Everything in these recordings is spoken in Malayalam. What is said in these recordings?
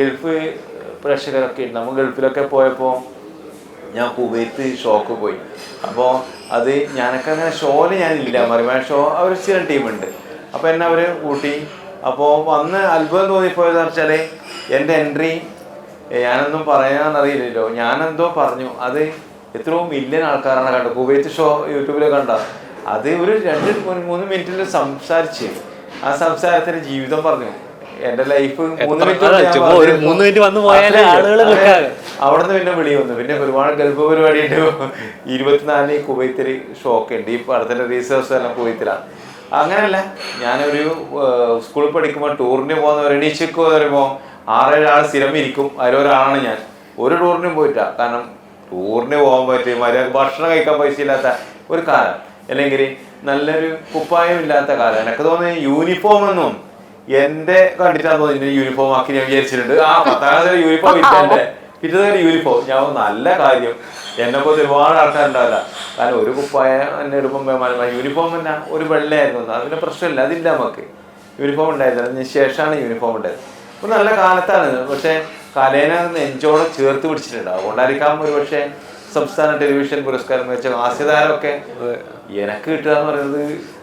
ഗൾഫ് പ്രേക്ഷകരൊക്കെ ഉണ്ട്. നമ്മൾ ഗൾഫിലൊക്കെ പോയപ്പോൾ ഞാൻ കുവൈത്ത് ഷോക്ക് പോയി. അപ്പോൾ അത് ഞാനൊക്കെ അങ്ങനെ ഷോയിൽ ഞാനില്ല മറിമ ഷോ അവർ സ്ഥിരം ടീമുണ്ട് അപ്പോൾ എന്നെ അവർ കൂട്ടി. അപ്പോൾ വന്ന് അത്ഭുതം തോന്നിപ്പോയെന്ന് വെച്ചാൽ എന്റെ എൻട്രി ഞാനൊന്നും പറയാനറിയില്ലല്ലോ. ഞാനെന്തോ പറഞ്ഞു. അത് എത്രയോ മില്യൺ ആൾക്കാരാണ് കണ്ടത്. കുവൈത്ത് ഷോ യൂട്യൂബിൽ കണ്ട. അത് ഒരു രണ്ട് മൂന്ന് മിനിറ്റിൽ സംസാരിച്ച് ആ സംസാരത്തിന്റെ ജീവിതം പറഞ്ഞു. എന്റെ ലൈഫ് മൂന്ന് മിനിറ്റ് വന്നു പോയാലേ. ആളുകൾ അവിടുന്ന് പിന്നെ വിളി വന്നു. പിന്നെ ഒരുപാട് ഗൾഫ് പരിപാടി ഉണ്ട് ഇരുപത്തിനാലിന് കുവൈത്തിൽ ഷോക്ക് ഉണ്ട് ഈ പടത്തിന്റെ റീസേഴ്സ് എല്ലാം കുവൈത്തിലാണ് അങ്ങനെയല്ല ഞാനൊരു സ്കൂളിൽ പഠിക്കുമ്പോൾ ടൂറിന് പോകുന്ന എണീച്ചക്ക് പറയുമ്പോൾ ആറേഴ് ആൾ സ്ഥിരം ഇരിക്കും. അതിലൊരാളാണ് ഞാൻ. ഒരു ടൂറിനും പോയിട്ടാ കാരണം ടൂറിന് പോകാൻ പറ്റും മര്യാദ ഭക്ഷണം കഴിക്കാൻ പൈസ ഇല്ലാത്ത ഒരു കാലം. അല്ലെങ്കിൽ നല്ലൊരു കുപ്പായം ഇല്ലാത്ത കാലം. എനിക്ക് തോന്നുന്നത് യൂണിഫോം ഒന്നും എന്റെ കണ്ടിട്ടാ തോന്നുന്നു യൂണിഫോം ആക്കി ഞാൻ വിചാരിച്ചിട്ടുണ്ട്. ആ പത്താം ക്ലാസ്സിലെ യൂണിഫോം ഇല്ല പിറ്റേ യൂണിഫോം ഞാൻ നല്ല കാര്യം. എന്നെ പോലെ ഒരുപാട് ആൾക്കാരുണ്ടാവില്ല കാരണം ഒരു കുപ്പായ എന്നെ ഇടുമ്പോൾ യൂണിഫോം തന്നെ ഒരു വെള്ളയായിരുന്നു. അതിന് പ്രശ്നമില്ല. അതില്ല നമുക്ക്. യൂണിഫോം ഉണ്ടായിരുന്നു. അതിന് ശേഷമാണ് യൂണിഫോം ഉണ്ടായത്. അപ്പൊ നല്ല കാലത്താണ്. പക്ഷെ കലേനെ നെഞ്ചോടെ ചേർത്ത് പിടിച്ചിട്ടുണ്ട്. അതുകൊണ്ടായിരിക്കാം ഒരു പക്ഷേ സംസ്ഥാന ടെലിവിഷൻ പുരസ്കാരം വെച്ച ഹാസ്യതാരമൊക്കെ എനക്ക് കിട്ടുക എന്ന് പറയുന്നത്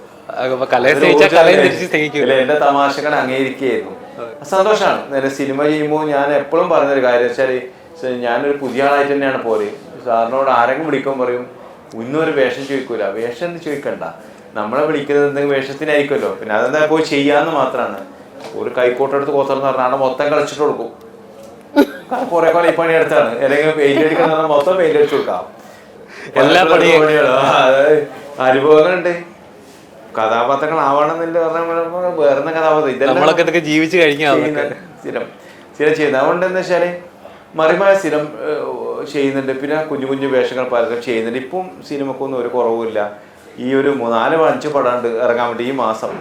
എന്റെ തമാശകൾ അംഗീകരിക്കുകയായിരുന്നു. സന്തോഷമാണ്. നേരെ സിനിമ ചെയ്യുമ്പോൾ ഞാൻ എപ്പോഴും പറഞ്ഞൊരു കാര്യം വെച്ചാൽ സ- ഞാനൊരു പുതിയ ആളായിട്ട് തന്നെയാണ് പോരെ സാറിനോട് ആരെങ്കിലും വിളിക്കാൻ പറയും ഇന്നും ഒരു വേഷം ചോദിക്കൂല. വേഷം എന്ന് ചോദിക്കണ്ട. നമ്മളെ വിളിക്കുന്നത് എന്തെങ്കിലും വേഷത്തിനായിരിക്കുമല്ലോ. പിന്നെ അതെന്താ പോയി ചെയ്യാന്ന് മാത്രമാണ് ഒരു കൈക്കോട്ടെടുത്ത് കോത്തർന്ന് പറഞ്ഞാൽ അവിടെ മൊത്തം കളിച്ചിട്ട് കൊടുക്കും. കുറെ ഈ പണി എടുത്താണ്. അല്ലെങ്കിൽ പെയിന്റ് അടിക്കണം മൊത്തം പെയിന്റ് അടിച്ചു കൊടുക്കാം. എല്ലാ. പണികളും. അനുഭവങ്ങളുണ്ട്. കഥാപാത്രങ്ങൾ ആവണമെന്നില്ല പറഞ്ഞാൽ വേറെ കഥാപാത്രം നമ്മളൊക്കെ ഇതൊക്കെ ജീവിച്ച് കഴിഞ്ഞാൽ സ്ഥിരം സ്ഥിരം ചെയ്യുന്നത്. അതുകൊണ്ട് എന്താ വെച്ചാൽ മറിമായ സ്ഥിരം ചെയ്യുന്നുണ്ട്. പിന്നെ കുഞ്ഞു കുഞ്ഞു വേഷങ്ങൾ പലരും ചെയ്യുന്നുണ്ട്. ഇപ്പം സിനിമക്കൊന്നും ഒരു കുറവുമില്ല. ഈ ഒരു നാല് അഞ്ച് പടമുണ്ട് ഇറങ്ങാൻ വേണ്ടി ഈ മാസം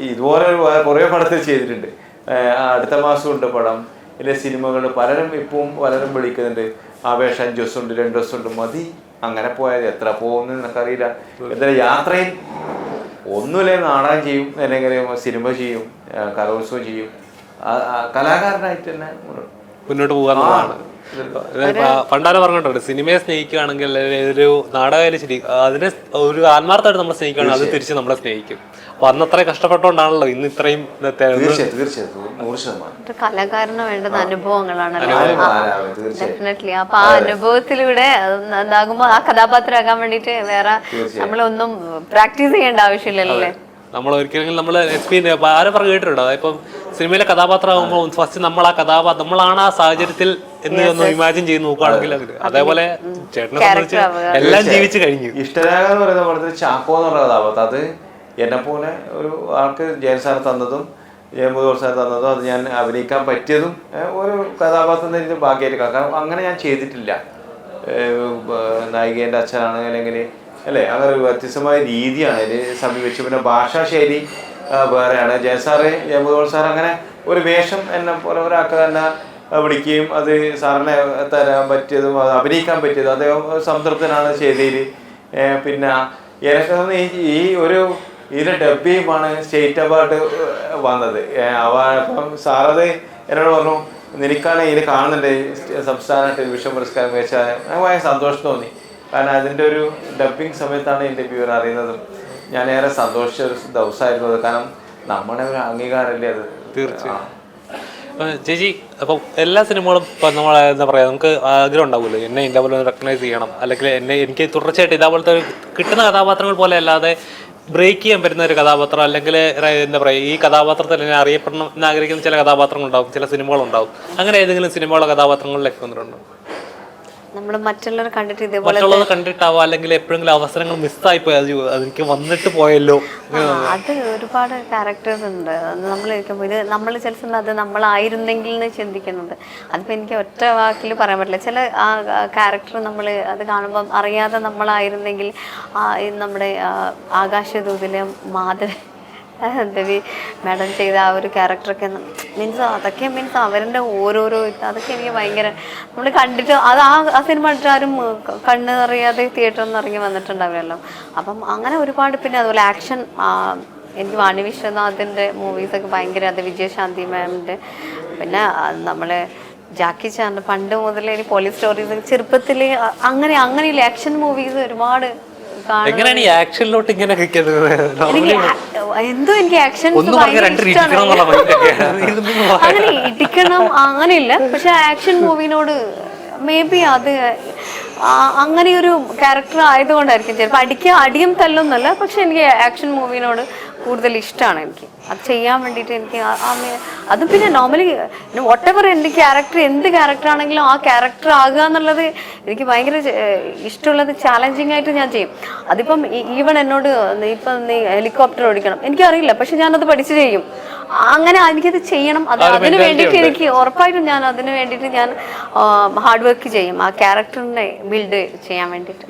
ഈ ഇതുപോലെ ഒരു കുറേ പടത്തിൽ ചെയ്തിട്ടുണ്ട്. അടുത്ത മാസം ഉണ്ട് പടം. ഇല്ല സിനിമകൾ പലരും ഇപ്പം പലരും വിളിക്കുന്നുണ്ട്. ആ വേഷം അഞ്ച് ദിവസം ഉണ്ട് രണ്ട് ദിവസം ഉണ്ട് മതി. അങ്ങനെ പോയാൽ എത്ര പോകുന്നു എനിക്കറിയില്ല എന്തായാലും യാത്രയിൽ ഒന്നുമില്ലേ നാടകം ചെയ്യും അല്ലെങ്കിൽ സിനിമ ചെയ്യും കലോത്സവം ചെയ്യും. കലാകാരനായിട്ട് തന്നെ മുന്നോട്ട് മുന്നോട്ട് പോകാന്നുള്ളതാണ് പണ്ടാരെ പറഞ്ഞിട്ടുണ്ട് സിനിമയെ സ്നേഹിക്കുകയാണെങ്കിൽ ഒരു നാടകമായാലും ശരി അതിനെ ഒരു ആത്മാർത്ഥമായിട്ട് നമ്മൾ സ്നേഹിക്കുകയാണെങ്കിൽ അത് തിരിച്ച് നമ്മളെ സ്നേഹിക്കും. അപ്പൊ അന്ന് അത്രയും കഷ്ടപ്പെട്ടുകൊണ്ടാണല്ലോ ഇന്ന് ഇത്രയും കലാകാരന് വേണ്ടുന്ന അനുഭവങ്ങളാണല്ലോ തീർച്ചയായും. ഡെഫിനറ്റ്ലി അപ്പൊ ആ അനുഭവത്തിലൂടെ എന്താകുമ്പോ ആ കഥാപാത്രമാകാൻ വേണ്ടിട്ട് വേറെ നമ്മളൊന്നും പ്രാക്ടീസ് ചെയ്യേണ്ട ആവശ്യമില്ലല്ലേ? നമ്മൾ ഒരിക്കലും നമ്മൾ എക്സ്പീരിയൻസ് ആരെ പറഞ്ഞു കേട്ടിട്ടുണ്ടോ? അതായത് ഇപ്പം സിനിമയിലെ കഥാപാത്രമാകുമ്പോൾ ഫസ്റ്റ് നമ്മൾ ആ കഥാപാത്രം നമ്മളാണ് ആ സാഹചര്യത്തിൽ എന്ന് ഒന്ന് ഇമാജിൻ ചെയ്ത് നോക്കുകയാണെങ്കിൽ അതേപോലെ ചേട്ടനെ സംബന്ധിച്ച് എല്ലാം ജീവിച്ചു കഴിഞ്ഞു. ഇഷ്ടരാഗം എന്ന് പറയുന്ന പടത്തിൽ ചാക്കോ എന്ന് പറയുന്ന കഥാപാത്രം. അത് എന്നെ പോലെ ഒരു ആൾക്ക് ജയൻ സാർ തന്നതും ജയമുദോർ സാർ തന്നതും അത് ഞാൻ അഭിനയിക്കാൻ പറ്റിയതും ഒരു കഥാപാത്രം എനിക്ക് ഭാഗ്യമായിട്ട് കാരണം അങ്ങനെ ഞാൻ ചെയ്തിട്ടില്ല. നായികേന്റെ അച്ഛനാണ് അല്ലെങ്കിൽ അല്ലേ? അങ്ങനെ ഒരു വ്യത്യസ്തമായ രീതിയാണ് അതിൽ സമീപിച്ചു പിന്നെ ഭാഷാശൈലി വേറെയാണ്. ജയൻ സാറ് ജയമുദോർ സാർ അങ്ങനെ ഒരു വേഷം എന്നെ പോലെ ഒരാൾക്ക് തന്നെ വിളിക്കുകയും അത് സാറിനെ തരാൻ പറ്റിയതും അത് അഭിനയിക്കാൻ പറ്റിയതും അദ്ദേഹം സംതൃപ്തനാണ് ചെയ്തതിൽ പിന്നെ എനിക്ക് തോന്നുന്നു ഈ ഒരു ഇതിന്റെ ഡബ്ബിയുമാണ് സ്റ്റേറ്റ് അവാർഡ് വന്നത്. അപ്പം സാറത് എന്നോട് പറഞ്ഞു നിനക്കാണ് ഇതിൽ കാണുന്നുണ്ട് സംസ്ഥാന ടെലിവിഷൻ പുരസ്കാരം. വെച്ചാൽ ഭയങ്കര സന്തോഷം തോന്നി. കാരണം അതിന്റെ ഒരു ഡബ്ബിങ് സമയത്താണ് എന്റെ വിവരം അറിയുന്നതും. ഞാൻ ഏറെ സന്തോഷിച്ച ഒരു ദിവസമായിരുന്നു അത്. കാരണം നമ്മുടെ ഒരു അംഗീകാരമല്ലേ അത്? തീർച്ചയായും. ചേച്ചി അപ്പം എല്ലാ സിനിമകളും ഇപ്പം നമ്മൾ എന്താ പറയുക നമുക്ക് ആഗ്രഹം ഉണ്ടാവുമല്ലോ. എന്നെ ഇതേപോലെ ഒന്ന് റെക്കഗ്നൈസ് ചെയ്യണം. അല്ലെങ്കിൽ എന്നെ എനിക്ക് തുടർച്ചയായിട്ട് ഇതേപോലത്തെ കിട്ടുന്ന കഥാപാത്രങ്ങൾ പോലെ അല്ലാതെ ബ്രേക്ക് ചെയ്യാൻ പറ്റുന്ന ഒരു കഥാപാത്രം അല്ലെങ്കിൽ എന്താ പറയുക ഈ കഥാപാത്രത്തിൽ എന്നെ അറിയപ്പെടണം എന്ന് ആഗ്രഹിക്കുന്ന ചില കഥാപാത്രങ്ങളുണ്ടാവും ചില സിനിമകളുണ്ടാവും. അങ്ങനെ ഏതെങ്കിലും സിനിമകളോ കഥാപാത്രങ്ങളിലൊക്കെ വന്നിട്ടുണ്ടോ? നമ്മൾ മറ്റുള്ളവർ കണ്ടിട്ട് ഇതേപോലെ മറ്റുള്ളത് കണ്ടിട്ടാവാം അല്ലെങ്കിൽ എപ്പോഴെങ്കിലും അവസരങ്ങൾ മിസ്സായി പോയി അത് അതെനിക്ക് വന്നിട്ട് പോയല്ലോ. അത് ഒരുപാട് ക്യാരക്ടേഴ്സ് ഉണ്ട്. നമ്മൾ ഇരിക്കുമ്പോൾ ഇത് നമ്മൾ ചില സമയം അത് നമ്മളായിരുന്നെങ്കിൽ എന്ന് ചിന്തിക്കുന്നുണ്ട് അതിപ്പോൾ എനിക്ക് ഒറ്റ വാക്കിൽ പറയാൻ പറ്റില്ല. ചില ആ ക്യാരക്ടർ നമ്മൾ അത് കാണുമ്പോൾ അറിയാതെ നമ്മളായിരുന്നെങ്കിൽ നമ്മുടെ ആകാശദൂതിലെ മാധവൻ രവി മാഡം ചെയ്ത ആ ഒരു ക്യാരക്ടറൊക്കെ മീൻസ് അതൊക്കെ മീൻസ് അവരുടെ ഓരോരോ ഇത് അതൊക്കെ എനിക്ക് ഭയങ്കര നമ്മൾ കണ്ടിട്ട് അത് ആ ആ സിനിമ കണ്ടിട്ട് ആരും കണ്ണ് നിറയാതെ തിയേറ്ററിൽ നിന്ന് ഇറങ്ങി വന്നിട്ടുണ്ടാവില്ലല്ലോ. അപ്പം അങ്ങനെ ഒരുപാട് പിന്നെ അതുപോലെ ആക്ഷൻ എനിക്ക് വാണി വിശ്വനാഥിന്റെ മൂവീസൊക്കെ ഭയങ്കര അത് വിജയശാന്തി മാമിന്റെ പിന്നെ നമ്മളെ ജാക്കി ചാൻ പണ്ട് മുതലേ എനിക്ക് പോലീസ് സ്റ്റോറീസ് ചെറുപ്പത്തിൽ അങ്ങനെ അങ്ങനെയുള്ള ആക്ഷൻ മൂവീസ് ഒരുപാട് എങ്ങനെയാണ് ഈ ആക്ഷനിലോട്ട് ഇങ്ങനെ എന്തോ എനിക്ക് ആക്ഷൻ അങ്ങനെ ഇടിക്കണം അങ്ങനെയില്ല പക്ഷെ ആക്ഷൻ മൂവിനോട് മേ ബി അത് അങ്ങനെയൊരു അങ്ങനെ ഒരു ക്യാരക്ടർ ആയതുകൊണ്ടായിരിക്കും. ചിലപ്പോൾ അടിക്കുക അടിയും തല്ലൊന്നുമല്ല പക്ഷെ എനിക്ക് ആക്ഷൻ മൂവിനോട് കൂടുതൽ ഇഷ്ടമാണ് എനിക്ക്. അത് ചെയ്യാൻ വേണ്ടിയിട്ട് എനിക്ക് അത് പിന്നെ നോർമലി വട്ട് എവർ എന്റെ ക്യാരക്ടർ എന്ത് ക്യാരക്ടർ ആണെങ്കിലും ആ ക്യാരക്ടർ ആകുക എന്നുള്ളത് എനിക്ക് ഭയങ്കര ഇഷ്ടമുള്ളത് ചാലഞ്ചിങ് ആയിട്ട് ഞാൻ ചെയ്യും. അതിപ്പം ഈവൺ എന്നോട് ഇപ്പം നീ ഹെലികോപ്റ്റർ ഓടിക്കണം. എനിക്കറിയില്ല പക്ഷെ ഞാനത് പഠിച്ചു ചെയ്യും. അങ്ങനെ എനിക്കത് ചെയ്യണം. അത് അതിന് വേണ്ടിയിട്ട് എനിക്ക് ഉറപ്പായിട്ടും ഞാൻ അതിന് വേണ്ടിയിട്ട് ഞാൻ ഹാർഡ് വർക്ക് ചെയ്യും. ആ ക്യാരക്ടറിനെ ബിൽഡ് ചെയ്യാൻ വേണ്ടിയിട്ട്.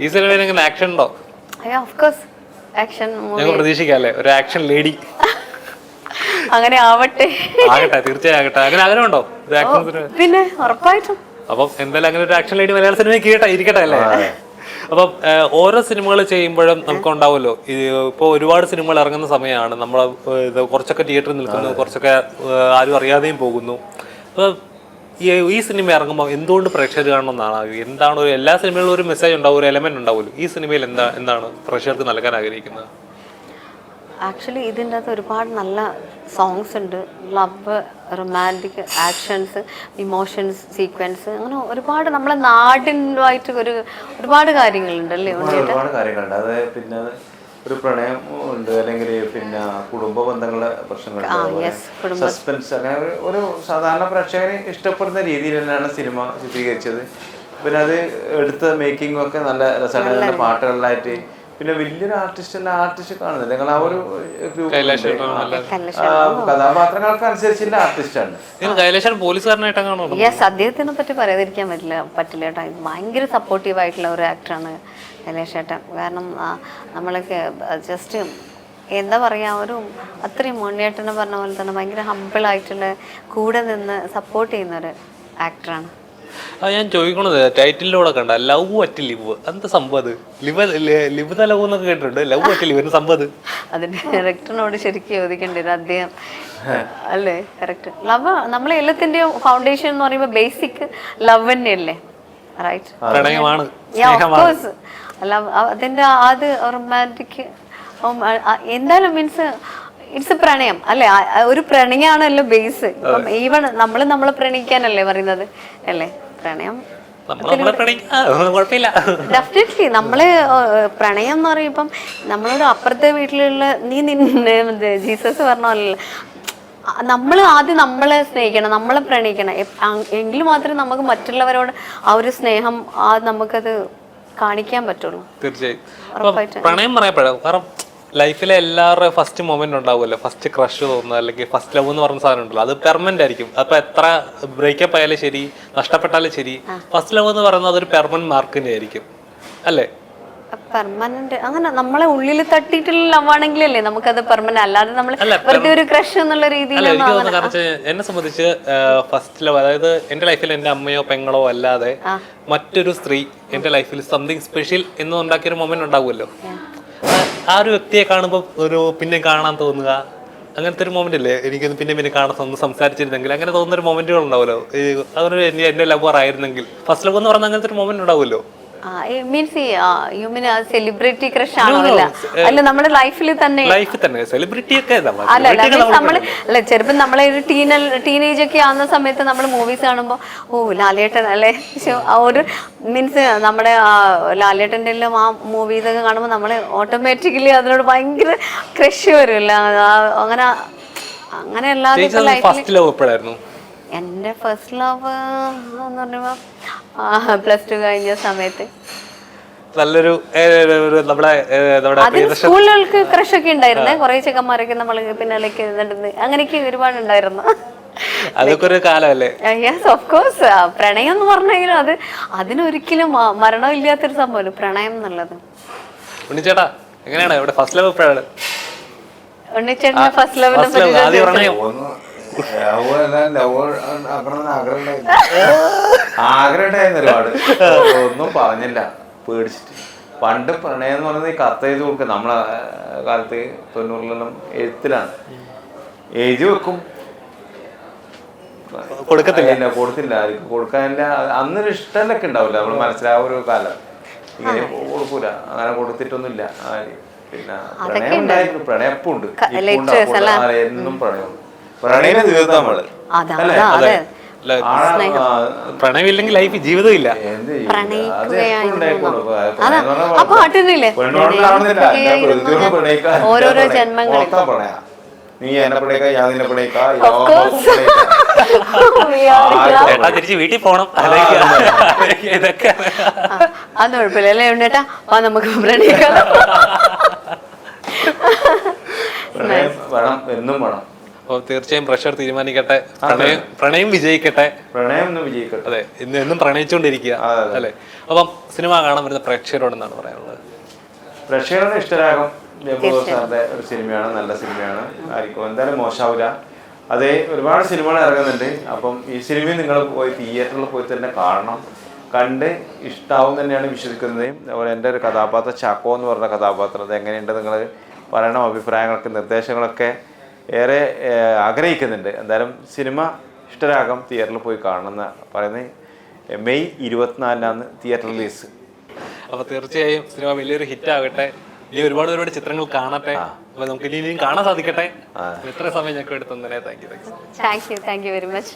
ഓഫ് കോഴ്സ് ആക്ഷൻ ഞങ്ങൾ പ്രതീക്ഷിക്കാം അല്ലേ ഒരു ആക്ഷൻ ലേഡി അങ്ങനെ ആവട്ടെ. ആകട്ടെ തീർച്ചയായും ആകട്ടെ. അങ്ങനെ ആഗ്രഹം ഉണ്ടോ? ഒരു ആക്ഷൻ സിനിമ പിന്നെ ഉറപ്പായിട്ടും. അപ്പം എന്തായാലും അങ്ങനെ ഒരു ആക്ഷൻ ലേഡി മലയാള സിനിമയിൽ കേട്ടാ ഇരിക്കട്ടെ അല്ലേ? അപ്പം ഓരോ സിനിമകൾ ചെയ്യുമ്പോഴും നമുക്ക് ഉണ്ടാവുമല്ലോ ഇപ്പോൾ ഒരുപാട് സിനിമകൾ ഇറങ്ങുന്ന സമയമാണ്. നമ്മൾ ഇത് കുറച്ചൊക്കെ തിയേറ്ററിൽ നിൽക്കുന്നു കുറച്ചൊക്കെ ആരും അറിയാതെയും പോകുന്നു. അപ്പോൾ ഈ ഈ സിനിമ ഇറങ്ങുമ്പോൾ എന്തുകൊണ്ട് പ്രേക്ഷകർ കാണണമെന്നാണ്? എന്താണ് ഒരു എല്ലാ സിനിമകളിലും ഒരു മെസ്സേജ് ഉണ്ടാവും ഒരു എലമെന്റ് ഉണ്ടാവുമല്ലോ. ഈ സിനിമയിൽ എന്താ എന്താണ് പ്രേക്ഷകർക്ക് നൽകാൻ ആഗ്രഹിക്കുന്നത്? ആക്ച്വലി ഇതിന്റെ അകത്ത് ഒരുപാട് നല്ല സോങ്സ് ഉണ്ട്. Love romantic actions emotions sequence അങ്ങനെ ഒരുപാട് നമ്മളെ നാടിനുമായിട്ട് ഒരു ഒരുപാട് കാര്യങ്ങളുണ്ട് അല്ലേ? ഒരുപാട് ഒരുപാട് കാര്യങ്ങളുണ്ട്. അത് പിന്നെ ഒരു പ്രണയം ഉണ്ട് അല്ലെങ്കിൽ പിന്നെ കുടുംബ ബന്ധങ്ങളെ പ്രശ്നങ്ങൾ പ്രശ്നങ്ങളുണ്ട് സസ്പെൻസ് അങ്ങനെ ഒരു- സാധാരണ പ്രേക്ഷകനെ ഇഷ്ടപ്പെടുന്ന രീതിയിൽ തന്നെയാണ് സിനിമ ചിത്രീകരിച്ചത്. പിന്നെ അത് എടുത്ത മേക്കിംഗ് ഒക്കെ നല്ല രസമാണ് നല്ല പാട്ടുകളിലായിട്ട്. പിന്നെ വലിയൊരു ആർട്ടിസ്റ്റ് അല്ല ആർട്ടിസ്റ്റ് കാണുന്നില്ല. നിങ്ങൾ ആ ഒരു കഥാപാത്രങ്ങൾക്ക് അനുസരിച്ചുള്ള ആർട്ടിസ്റ്റാണ് യെസ് അദ്ദേഹത്തിനെ പറ്റി പറയാതിരിക്കാൻ പറ്റില്ല പറ്റില്ല കേട്ടോ. ഭയങ്കര സപ്പോർട്ടീവ് ആയിട്ടുള്ള ഒരു ആക്ടറാണ് കൈലാഷ് കാരണം നമ്മളൊക്കെ ജസ്റ്റ് എന്താ പറയുക ഒരു അത്രയും മുന്നേറ്റനെ പറഞ്ഞ പോലെ തന്നെ ഭയങ്കര ഹമ്പിൾ ആയിട്ടുള്ള കൂടെ നിന്ന് സപ്പോർട്ട് ചെയ്യുന്ന ഒരു ആക്ടറാണ് ആ ഞാൻ ചോദിക്കണത് ടൈറ്റിലൂടെ കണ്ട ലവ് അറ്റ് ലിവ് എന്താ സംഭവം അത്? ലിവ് ലിവ് ലവ് എന്നൊക്കെ കേട്ടിട്ടുണ്ട്. ലവ് അറ്റ് ലിവ് സംഭവം അത്? അതിന് ഡയറക്ടറിനോട് ശരിക്കും ചോദിക്കേണ്ടി വരും അദ്ദേഹം അല്ലേ കറക്റ്റ് ലവ് നമ്മളെ എല്ലാത്തിന്റെ ഫൗണ്ടേഷൻ എന്ന് പറയുമ്പോൾ ബേസിക് ലവ് തന്നെയല്ലേ? റൈറ്റ് പ്രണയമാണ് അല്ല അതിന്റെ അത് റൊമാന്റിക് എന്തായാലും മീൻസ് ഇറ്റ്സ് പ്രണയം അല്ലെ? ഒരു പ്രണയമാണല്ലോ ബേസ് ഇപ്പം ഈവൺ നമ്മൾ നമ്മളെ പ്രണയിക്കാനല്ലേ പറയുന്നത് അല്ലേ? പ്രണയം ഡെഫിനറ്റ്ലി നമ്മൾ പ്രണയം എന്ന് പറയുമ്പം നമ്മളൊരു അപ്പുറത്തെ വീട്ടിലുള്ള നീ നിന്നെ ജീസസ് പറഞ്ഞ പോലെ നമ്മൾ ആദ്യം നമ്മളെ സ്നേഹിക്കണം നമ്മളെ പ്രണയിക്കണം. എങ്കിൽ മാത്രമേ നമുക്ക് മറ്റുള്ളവരോട് ആ ഒരു സ്നേഹം ആ നമുക്കത് കാണിക്കാൻ പറ്റുള്ളൂ. തീർച്ചയായും. പ്രണയം പറയപ്പെടാം കാരണം ലൈഫിലെ എല്ലാവരുടെ ഫസ്റ്റ് മൊമെന്റ് ഉണ്ടാവുമല്ലോ. ഫസ്റ്റ് ക്രഷ് തോന്നുന്നത് അല്ലെങ്കിൽ ഫസ്റ്റ് ലവ് എന്ന് പറഞ്ഞ സാധനം ഉണ്ടല്ലോ. അത് പെർമനന്റ് ആയിരിക്കും. അപ്പൊ എത്ര ബ്രേക്കപ്പ് ആയാലും ശരി നഷ്ടപ്പെട്ടാലും ശരി ഫസ്റ്റ് ലവ് എന്ന് പറയുന്നത് അതൊരു പെർമനന്റ് മാർക്കിന്റെ ആയിരിക്കും അല്ലേ? പെർമനന്റ് അങ്ങനെ നമ്മളെ ഉള്ളിൽ തട്ടിയിട്ടുള്ള ലവ് ആണെങ്കിലല്ലേ നമുക്കത് പെർമനന്റ് അല്ലാതെ നമ്മൾ വെറുതെ ഒരു ക്രഷ് എന്നുള്ള രീതിയിൽ എന്നെ സംബന്ധിച്ച് ഫസ്റ്റ് ലവ് അതായത് എന്റെ ലൈഫിൽ എന്റെ അമ്മയോ പെങ്ങളോ അല്ലാതെ മറ്റൊരു സ്ത്രീ എന്റെ ലൈഫിൽ സംതിങ് സ്പെഷ്യൽ എന്ന് ഉണ്ടാക്കിയൊരു മൊമെന്റ് ഉണ്ടാവുമല്ലോ. ആ- ഒരു വ്യക്തിയെ കാണുമ്പോൾ ഒരു പിന്നെ കാണാൻ തോന്നുക അങ്ങനത്തെ ഒരു മൊമെന്റ് അല്ലേ എനിക്ക് പിന്നെ പിന്നെ കാണാൻ ഒന്ന് സംസാരിച്ചിരുന്നെങ്കിൽ അങ്ങനെ തോന്നുന്ന ഒരു മൊമെന്റുകൾ ഉണ്ടാവുമല്ലോ. അതൊരു എന്റെ- എന്റെ ലവർ ആയിരുന്നെങ്കിൽ. ഫസ്റ്റ് ലവ് എന്ന് പറഞ്ഞാൽ അങ്ങനത്തെ ഒരു മൊമെന്റ് ഉണ്ടാവുമല്ലോ. Means you mean celebrity crush ആണോ അല്ല? നമ്മുടെ ലൈഫിൽ തന്നെ ലൈഫിൽ തന്നെ. സെലിബ്രിറ്റി ഒക്കെ അല്ല നമ്മൾ അല്ല ചെറുപ്പം നമ്മളെ ഒരു ടീനൽ ടീനേജ് ഒക്കെ ആവുന്ന സമയത്ത് നമ്മൾ മൂവീസ് കാണുമ്പോൾ ഓ ലാലേട്ടൻ അല്ലേ? ആ ഒരു മീൻസ് നമ്മുടെ ലാലേട്ടന്റെ എല്ലാം ആ മൂവീസ് ഒക്കെ കാണുമ്പോൾ നമ്മൾ ഓട്ടോമാറ്റിക്കലി അതിനോട് ഭയങ്കര ക്രഷ് വരുമല്ലോ അങ്ങനെ അങ്ങനെ അല്ലാതെ ഫസ്റ്റ് ലവ് എപ്പോഴായിരുന്നു? എന്റെ ഫസ്റ്റ് ലവ് എന്ന് പറയുമ്പോൾ പ്ലസ് ടു കഴിഞ്ഞ സമയത്ത്. നല്ലൊരു നമ്മുടെ നമ്മുടെ സ്കൂളുകൾക്ക് ക്രഷ് ഒക്കെ ഉണ്ടായിരുന്നേ. കുറെ ചെക്കന്മാരൊക്കെ നമ്മൾ പിന്നാലേക്ക് നടന്ന് അങ്ങനെയൊക്കെ ഒരുപാട് ഉണ്ടായിരുന്നു. അതൊക്കെ ഒരു കാലമല്ലേ? യെസ് ഓഫ് കോഴ്സ് പ്രണയം എന്ന് പറഞ്ഞെങ്കിൽ അത് അതിനൊരിക്കലും മരണം ഇല്ലാത്തൊരു സംഭവം പ്രണയം എന്നുള്ളത്. ഉണ്ണിച്ചേട്ടാ എങ്ങനെയാണ്? ഇവിടെ ഫസ്റ്റ് ലവ് ഉണ്ണിച്ചേട്ടന്റെ ഫസ്റ്റ് ലെവലിനെ ഫസ്റ്റ് ആഗ്രഹം ഉണ്ടായിരുന്നു. ഒരുപാട്. ഒന്നും പറഞ്ഞില്ല. പേടിച്ചിട്ട്. പണ്ട് പ്രണയം എന്ന് പറയുന്നത് ഈ കത്ത് എഴുതി കൊടുക്കുക. നമ്മളെ കാലത്ത് തൊണ്ണൂറിലെല്ലാം എഴുത്തിലാണ്. എഴുതി വെക്കും. കൊടുക്കത്തില്ല. കൊടുത്തില്ല. ആർക്കും കൊടുക്കാനില്ല. അന്നൊരു ഇഷ്ടമൊക്കെ ഉണ്ടാവില്ല. നമ്മൾ മനസ്സിലാവുന്ന ഒരു കാലം. ഇങ്ങനെ കൊടുക്കൂല. അങ്ങനെ കൊടുത്തിട്ടൊന്നുമില്ല. ആരും. പിന്നെ പ്രണയം ഉണ്ടായിരുന്നു. പ്രണയപ്പുണ്ട് എന്നും പ്രണയം പ്രണയം തീർത്ത നമ്മൾ അതാ ആ, ആ, പ്രണയമില്ലെങ്കിൽ ലൈഫ് ജീവിതമില്ല. ആ പാട്ടിനില്ലേ ഓരോരോ ജന്മങ്ങളിൽ. നീ എന്നെ ഞാൻ നിന്നെ. ചേട്ടാ തിരിച്ച് വീട്ടിൽ പോണം. ഇതൊക്കെ. അത് കുഴപ്പമില്ല അല്ലേ ഉണ്ടേട്ടാ വാ നമുക്ക് പ്രണയിക്കാം. പ്രണയം വേണം എന്നും വേണം. തീർച്ചയായും പ്രഷർ തീരുമാനിക്കട്ടെ. പ്രണയം പ്രണയം വിജയിക്കട്ടെ. പ്രണയം ഒന്ന് വിജയിക്കട്ടെ. അതെ ഇന്ന് എന്നും പ്രണയിച്ചുകൊണ്ടിരിക്കുക. അല്ലേ? അപ്പം സിനിമ കാണാൻ വരുന്ന പ്രേക്ഷകരോട് എന്താണ് പറയാനുള്ളത്? പ്രേക്ഷകരുടെ ഇഷ്ടരാകും സാറിന്റെ ഒരു സിനിമയാണ് നല്ല സിനിമയാണ്. ആയിരിക്കും. എന്തായാലും മോശാവില്ല അതെ ഒരുപാട് സിനിമകൾ ഇറങ്ങുന്നുണ്ട്. അപ്പം ഈ സിനിമയും നിങ്ങൾ പോയി തിയേറ്ററിൽ പോയി തന്നെ കാണണം. കണ്ട് ഇഷ്ടാവും തന്നെയാണ് വിശ്വസിക്കുന്നത്. അതുപോലെ എന്റെ ഒരു കഥാപാത്രം ചാക്കോ എന്ന് പറഞ്ഞ കഥാപാത്രം അത് എങ്ങനെയുണ്ട് നിങ്ങൾ പറയണം? അഭിപ്രായങ്ങളൊക്കെ നിർദ്ദേശങ്ങളൊക്കെ ഏറെ ആഗ്രഹിക്കുന്നുണ്ട്. എന്തായാലും സിനിമ ഇഷ്ടരാഗം തിയേറ്ററിൽ പോയി കാണണം എന്ന് പറയുന്നത് മെയ് ഇരുപത്തിനാലിനാണ് തിയേറ്റർ റിലീസ്. അപ്പൊ തീർച്ചയായും സിനിമ വലിയൊരു ഹിറ്റ് ആകട്ടെ. ഇനി ഒരുപാട് ഒരുപാട് ചിത്രങ്ങൾ കാണട്ടെ. നമുക്ക് ഇനി ഇനിയും കാണാൻ സാധിക്കട്ടെ. ഇത്ര സമയം ഞങ്ങൾക്ക് എടുത്തു thank you thank you thank you very much